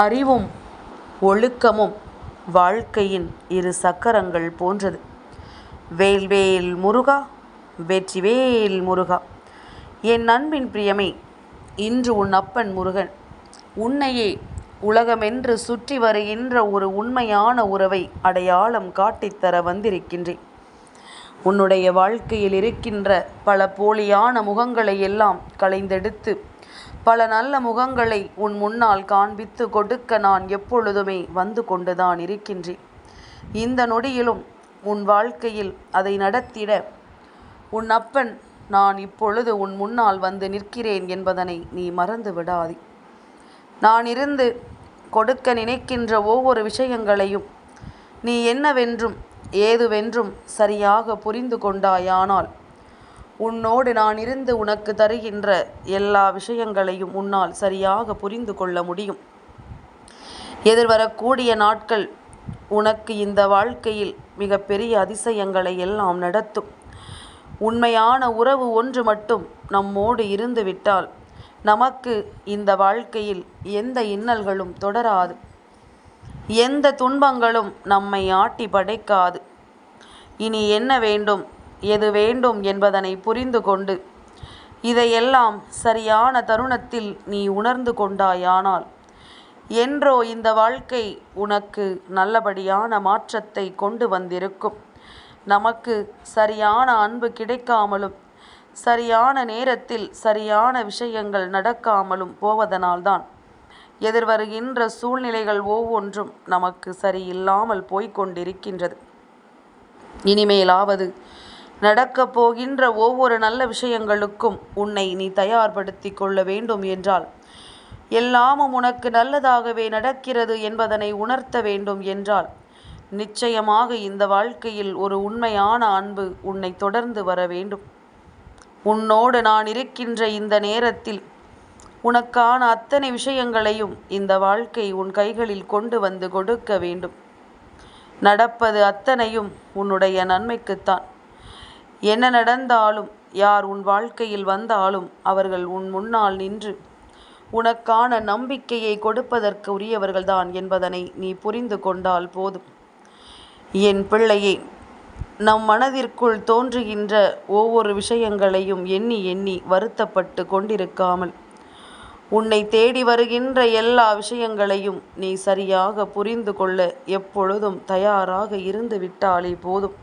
அறிவும் ஒழுக்கமும் வாழ்க்கையின் இரு சக்கரங்கள் போன்றது. வேல்வேல் முருகா வெற்றிவேல் முருகா. என் அன்பின் பிரியமே இன்று உன் அப்பன் முருகன். உன்னையே உலகமென்று சுற்றி வருகின்ற ஒரு உண்மையான உறவை அடையாளம் காட்டித்தர வந்திருக்கின்றேன். உன்னுடைய வாழ்க்கையில் இருக்கின்ற பல போலியான முகங்களை எல்லாம் களைந்தெடுத்து பல நல்ல முகங்களை உன் முன்னால் காண்பித்து கொடுக்க நான் எப்பொழுதுமே வந்து கொண்டுதான் இருக்கின்றேன். இந்த நொடியிலும் உன் வாழ்க்கையில் அதை நடத்திட உன் அப்பன் நான் இப்பொழுது உன் முன்னால் வந்து நிற்கிறேன் என்பதனை நீ மறந்து விடாதே. நான் இருந்து கொடுக்க நினைக்கின்ற ஒவ்வொரு விஷயங்களையும் நீ என்னவென்றும் ஏதுவென்றும் சரியாக புரிந்து கொண்டாயானால் உன்னோடு நான் இருந்து உனக்கு தருகின்ற எல்லா விஷயங்களையும் உன்னால் சரியாக புரிந்து கொள்ள முடியும். எதிர்வரக்கூடிய நாட்கள் உனக்கு இந்த வாழ்க்கையில் மிகப்பெரிய அதிசயங்களை எல்லாம் நடத்தும். உண்மையான உறவு ஒன்று மட்டும் நம்மோடு இருந்துவிட்டால் நமக்கு இந்த வாழ்க்கையில் எந்த இன்னல்களும் தொடராது. எந்த துன்பங்களும் நம்மை ஆட்டி படைக்காது. இனி என்ன வேண்டும்? எது வேண்டும் என்பதனை புரிந்து கொண்டு இதையெல்லாம் சரியான தருணத்தில் நீ உணர்ந்து கொண்டாயானால் என்றோ இந்த வாழ்க்கை உனக்கு நல்லபடியான மாற்றத்தை கொண்டு வந்திருக்கும். நமக்கு சரியான அன்பு கிடைக்காமலும் சரியான நேரத்தில் சரியான விஷயங்கள் நடக்காமலும் போவதனால்தான் எதிர்வருகின்ற சூழ்நிலைகள் ஒவ்வொன்றும் நமக்கு சரியில்லாமல் போய்கொண்டிருக்கின்றது இனிமேலாவது நடக்கப் போகின்ற ஒவ்வொரு நல்ல விஷயங்களுக்கும் உன்னை நீ தயார்படுத்தி கொள்ள வேண்டும் என்றால் எல்லாமும் உனக்கு நல்லதாகவே நடக்கிறது என்பதனை உணர்த்த வேண்டும் என்றால் நிச்சயமாக இந்த வாழ்க்கையில் ஒரு உண்மையான அன்பு உன்னை தொடர்ந்து வர வேண்டும். உன்னோடு நான் இருக்கின்ற இந்த நேரத்தில் உனக்கான அத்தனை விஷயங்களையும் இந்த வாழ்க்கை உன் கைகளில் கொண்டு வந்து கொடுக்க வேண்டும். நடப்பது அத்தனையும் உன்னுடைய நன்மைக்குத்தான். என்ன நடந்தாலும் யார் உன் வாழ்க்கையில் வந்தாலும் அவர்கள் உன் முன்னால் நின்று உனக்கான நம்பிக்கையை கொடுப்பதற்கு உரியவர்கள்தான் என்பதனை நீ புரிந்து கொண்டால் போதும். என் பிள்ளையே நம் மனதிற்குள் தோன்றுகின்ற ஒவ்வொரு விஷயங்களையும் எண்ணி எண்ணி வருத்தப்பட்டு கொண்டிருக்காமல் உன்னை தேடி வருகின்ற எல்லா விஷயங்களையும் நீ சரியாக புரிந்து கொள்ள எப்பொழுதும் தயாராக இருந்து விட்டாலே போதும்.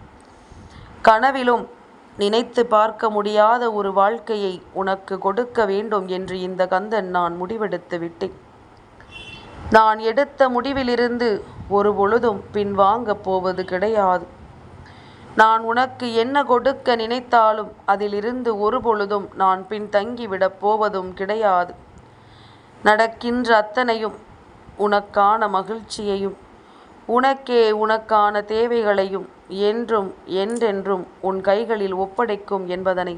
கனவிலும் நினைத்து பார்க்க முடியாத ஒரு வாழ்க்கையை உனக்கு கொடுக்க வேண்டும் என்று இந்த கந்தன் நான் முடிவெடுத்து விட்டேன். நான் எடுத்த முடிவிலிருந்து ஒரு பொழுதும் பின்வாங்கப் போவது கிடையாது. நான் உனக்கு என்ன கொடுக்க நினைத்தாலும் அதிலிருந்து ஒரு பொழுதும் நான் பின்தங்கிவிடப் போவதும் கிடையாது. நடக்கின்ற அத்தனையும் உனக்கான மகிழ்ச்சியையும் உனக்கே உனக்கான தேவைகளையும் என்றும் என்றென்றும் உன் கைகளில் ஒப்படைக்கும் என்பதனை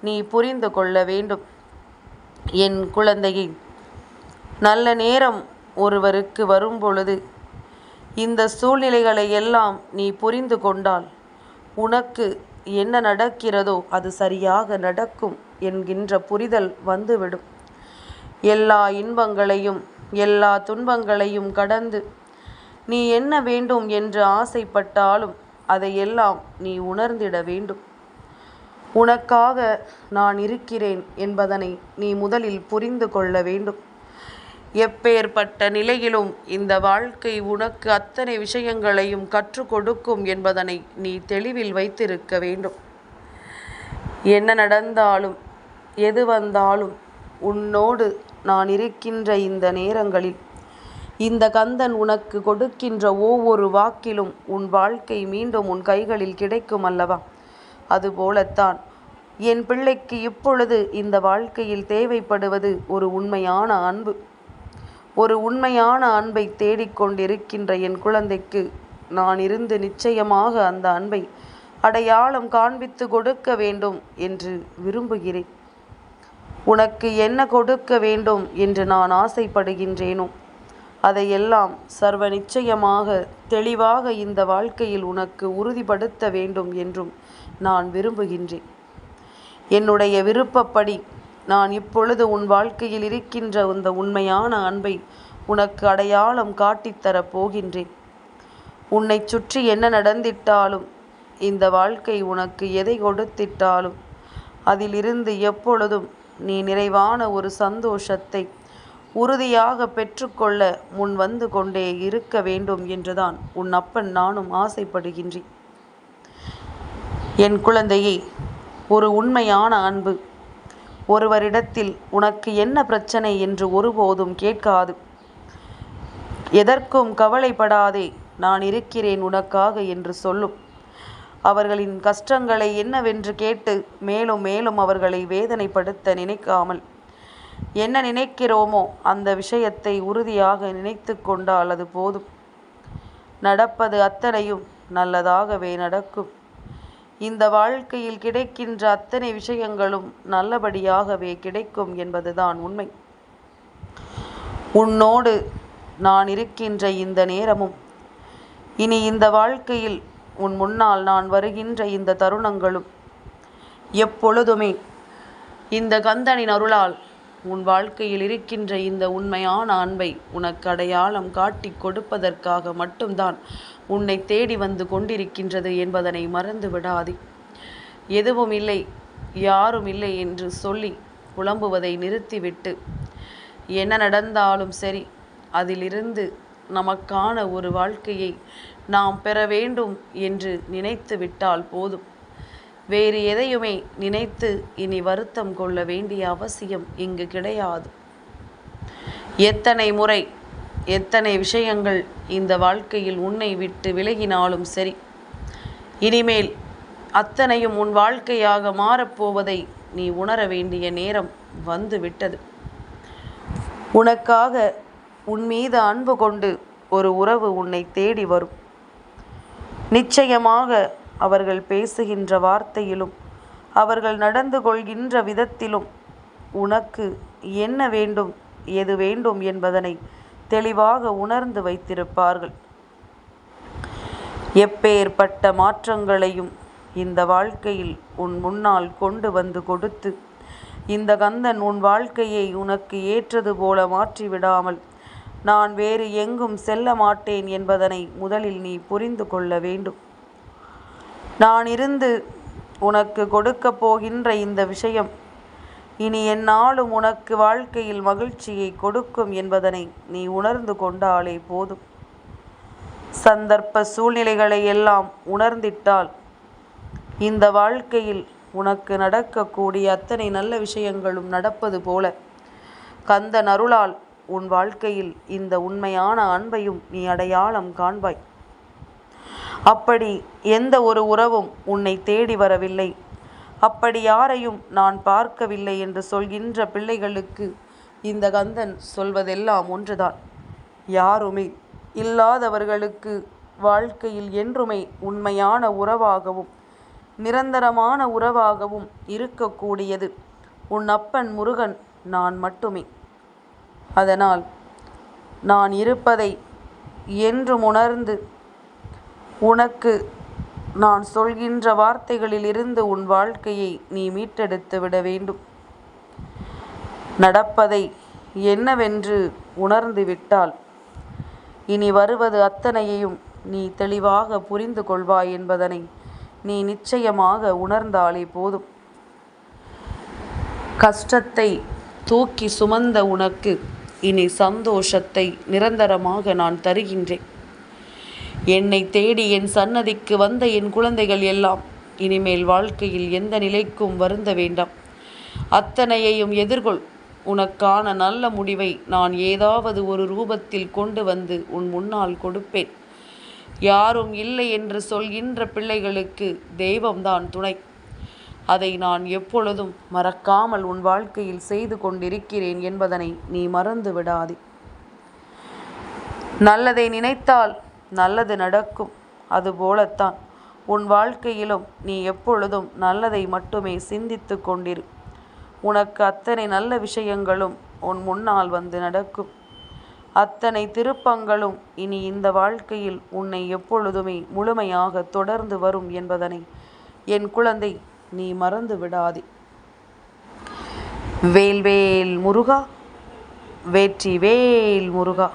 நீ புரிந்து கொள்ள வேண்டும். என் குழந்தையை நல்ல நேரம் ஒருவருக்கு வரும்பொழுது இந்த சூழ்நிலைகளை எல்லாம் நீ புரிந்து கொண்டால் உனக்கு என்ன நடக்கிறதோ அது சரியாக நடக்கும் என்கின்ற புரிதல் வந்துவிடும். எல்லா இன்பங்களையும் எல்லா துன்பங்களையும் கடந்து நீ என்ன வேண்டும் என்று ஆசைப்பட்டாலும் அதையெல்லாம் நீ உணர்ந்திட வேண்டும். உனக்காக நான் இருக்கிறேன் என்பதனை நீ முதலில் புரிந்து கொள்ள வேண்டும். எப்பேற்பட்ட நிலையிலும் இந்த வாழ்க்கை உனக்கு அத்தனை விஷயங்களையும் கற்றுக் கொடுக்கும் என்பதனை நீ தெளிவில் வைத்திருக்க வேண்டும். என்ன நடந்தாலும் எது வந்தாலும் உன்னோடு நான் இருக்கின்ற இந்த நேரங்களில் இந்த கந்தன் உனக்கு கொடுக்கின்ற ஒவ்வொரு வாக்கிலும் உன் வாழ்க்கை மீண்டும் உன் கைகளில் கிடைக்கும் அல்லவா? அதுபோலத்தான் என் பிள்ளைக்கு இப்பொழுது இந்த வாழ்க்கையில் தேவைப்படுவது ஒரு உண்மையான அன்பு. ஒரு உண்மையான அன்பை தேடிக்கொண்டிருக்கின்ற என் குழந்தைக்கு நான் இருந்து நிச்சயமாக அந்த அன்பை அடையாளம் காண்பித்து கொடுக்க வேண்டும் என்று விரும்புகிறேன். உனக்கு என்ன கொடுக்க வேண்டும் என்று நான் ஆசைப்படுகின்றேனோ? அதையெல்லாம் சர்வ நிச்சயமாக தெளிவாக இந்த வாழ்க்கையில் உனக்கு உறுதிப்படுத்த வேண்டும் என்றும் நான் விரும்புகின்றேன். என்னுடைய விருப்பப்படி நான் இப்பொழுது உன் வாழ்க்கையில் இருக்கின்ற இந்த உண்மையான அன்பை உனக்கு அடையாளம் காட்டித்தரப் போகின்றேன். உன்னை சுற்றி என்ன நடந்திட்டாலும் இந்த வாழ்க்கை உனக்கு எதை கொடுத்திட்டாலும் அதிலிருந்து எப்பொழுதும் நீ நிறைவான ஒரு சந்தோஷத்தை உறுதியாக பெற்றுக்கொள்ள முன் வந்து கொண்டே இருக்க வேண்டும் என்றுதான் உன் அப்பன் நானும் ஆசைப்படுகின்றேன் என் குழந்தையே ஒரு உண்மையான அன்பு. ஒருவரிடத்தில் உனக்கு என்ன பிரச்சனை என்று ஒருபோதும் கேட்காது. எதற்கும் கவலைப்படாதே நான் இருக்கிறேன் உனக்காக என்று சொல்லும். அவர்களின் கஷ்டங்களை என்னவென்று கேட்டு மேலும் மேலும் அவர்களை வேதனைப்படுத்த நினைக்காமல். என்ன நினைக்கிறோமோ அந்த விஷயத்தை உறுதியாக நினைத்து கொண்டால் அது போதும். நடப்பது அத்தனையும் நல்லதாகவே நடக்கும். இந்த வாழ்க்கையில் கிடைக்கின்ற அத்தனை விஷயங்களும் நல்லபடியாகவே கிடைக்கும் என்பதுதான் உண்மை. உன்னோடு நான் இருக்கின்ற இந்த நேரமும் இனி இந்த வாழ்க்கையில் உன் முன்னால் நான் வருகின்ற இந்த தருணங்களும் எப்பொழுதுமே இந்த கந்தனின் அருளால் உன் வாழ்க்கையில் இருக்கின்ற இந்த உண்மையான அன்பை உனக்கு அடையாளம் காட்டி கொடுப்பதற்காக மட்டும்தான் உன்னை தேடி வந்து கொண்டிருக்கின்றது என்பதனை மறந்து விடாதே. எதுவும் இல்லை யாரும் இல்லை என்று சொல்லி புலம்புவதை நிறுத்திவிட்டு என்ன நடந்தாலும் சரி அதிலிருந்து நமக்கான ஒரு வாழ்க்கையை நாம் பெற வேண்டும் என்று நினைத்து விட்டால் போதும். வேறு எதையுமே நினைத்து இனி வருத்தம் கொள்ள வேண்டிய அவசியம் இங்கு கிடையாது. எத்தனை முறை எத்தனை விஷயங்கள் இந்த வாழ்க்கையில் உன்னை விட்டு விலகினாலும் சரி இனிமேல் அத்தனையும் உன் வாழ்க்கையாக மாறப்போவதை நீ உணர வேண்டிய நேரம் வந்து விட்டது உனக்காக உன் மீது அன்பு கொண்டு ஒரு உறவு உன்னை தேடி வரும். நிச்சயமாக அவர்கள் பேசுகின்ற வார்த்தையிலும் அவர்கள் நடந்து கொள்கின்ற விதத்திலும் உனக்கு என்ன வேண்டும் எது வேண்டும் என்பதனை தெளிவாக உணர்ந்து வைத்திருப்பார்கள். எப்பேற்பட்ட மாற்றங்களையும் இந்த வாழ்க்கையில் உன் முன்னால் கொண்டு வந்து கொடுத்து இந்த கந்தன் உன் வாழ்க்கையை உனக்கு ஏற்றது போல மாற்றிவிடாமல் நான் வேறு எங்கும் செல்ல மாட்டேன் என்பதனை முதலில் நீ புரிந்து கொள்ள வேண்டும். நான் இருந்து உனக்கு கொடுக்கப் போகின்ற இந்த விஷயம் இனி என்னாலும் உனக்கு வாழ்க்கையில் மகிழ்ச்சியை கொடுக்கும் என்பதனை நீ உணர்ந்து கொண்டாலே போதும். சந்தர்ப்ப சூழ்நிலைகளை எல்லாம் உணர்ந்திட்டால் இந்த வாழ்க்கையில் உனக்கு நடக்கக்கூடிய அத்தனை நல்ல விஷயங்களும் நடப்பது போல கந்த நருளால் உன் வாழ்க்கையில் இந்த உண்மையான அன்பையும் நீ அடையாளம் காண்பாய். அப்படி எந்த ஒரு உறவும் உன்னை தேடி வரவில்லை. அப்படி யாரையும் நான் பார்க்கவில்லை என்று சொல்கின்ற பிள்ளைகளுக்கு இந்த கந்தன் சொல்வதெல்லாம் ஒன்றுதான். யாருமே இல்லாதவர்களுக்கு வாழ்க்கையில் என்றுமே உண்மையான உறவாகவும் நிரந்தரமான உறவாகவும் இருக்கக்கூடியது. உன் அப்பன் முருகன் நான் மட்டுமே. அதனால் நான் இருப்பதை என்றும் உணர்ந்து உனக்கு நான் சொல்கின்ற வார்த்தைகளிலிருந்து உன் வாழ்க்கையை நீ மீட்டெடுத்து விட வேண்டும். நடப்பதை என்னவென்று உணர்ந்து விட்டால் இனி வருவது அத்தனையையும் நீ தெளிவாக புரிந்து கொள்வாய் என்பதனை நீ நிச்சயமாக உணர்ந்தாலே போதும். கஷ்டத்தை தூக்கி சுமந்த உனக்கு இனி சந்தோஷத்தை நிரந்தரமாக நான் தருகின்றேன். என்னை தேடி என் சன்னதிக்கு வந்த என் குழந்தைகள் எல்லாம் இனிமேல் வாழ்க்கையில் எந்த நிலைக்கும் வருந்த வேண்டாம். அத்தனையையும் எதிர்கொள். உனக்கான நல்ல முடிவை நான் ஏதாவது ஒரு ரூபத்தில் கொண்டு வந்து உன் முன்னால் கொடுப்பேன். யாரும் இல்லை என்று சொல்கின்ற பிள்ளைகளுக்கு தெய்வம்தான் துணை. அதை நான் எப்பொழுதும் மறக்காமல் உன் வாழ்க்கையில் செய்து கொண்டிருக்கிறேன் என்பதனை நீ மறந்து விடாதே நல்லதை நினைத்தால் நல்லது நடக்கும். அதுபோலத்தான் உன் வாழ்க்கையிலும் நீ எப்பொழுதும் நல்லதை மட்டுமே சிந்தித்து கொண்டிரு. உனக்கு அத்தனை நல்ல விஷயங்களும் உன் முன்னால் வந்து நடக்கும். அத்தனை திருப்பங்களும் இனி இந்த வாழ்க்கையில் உன்னை எப்பொழுதுமே முழுமையாக தொடர்ந்து வரும் என்பதனை என் குழந்தை நீ மறந்து விடாதே. வேல்வேல் முருகா வேற்றி வேல் முருகா.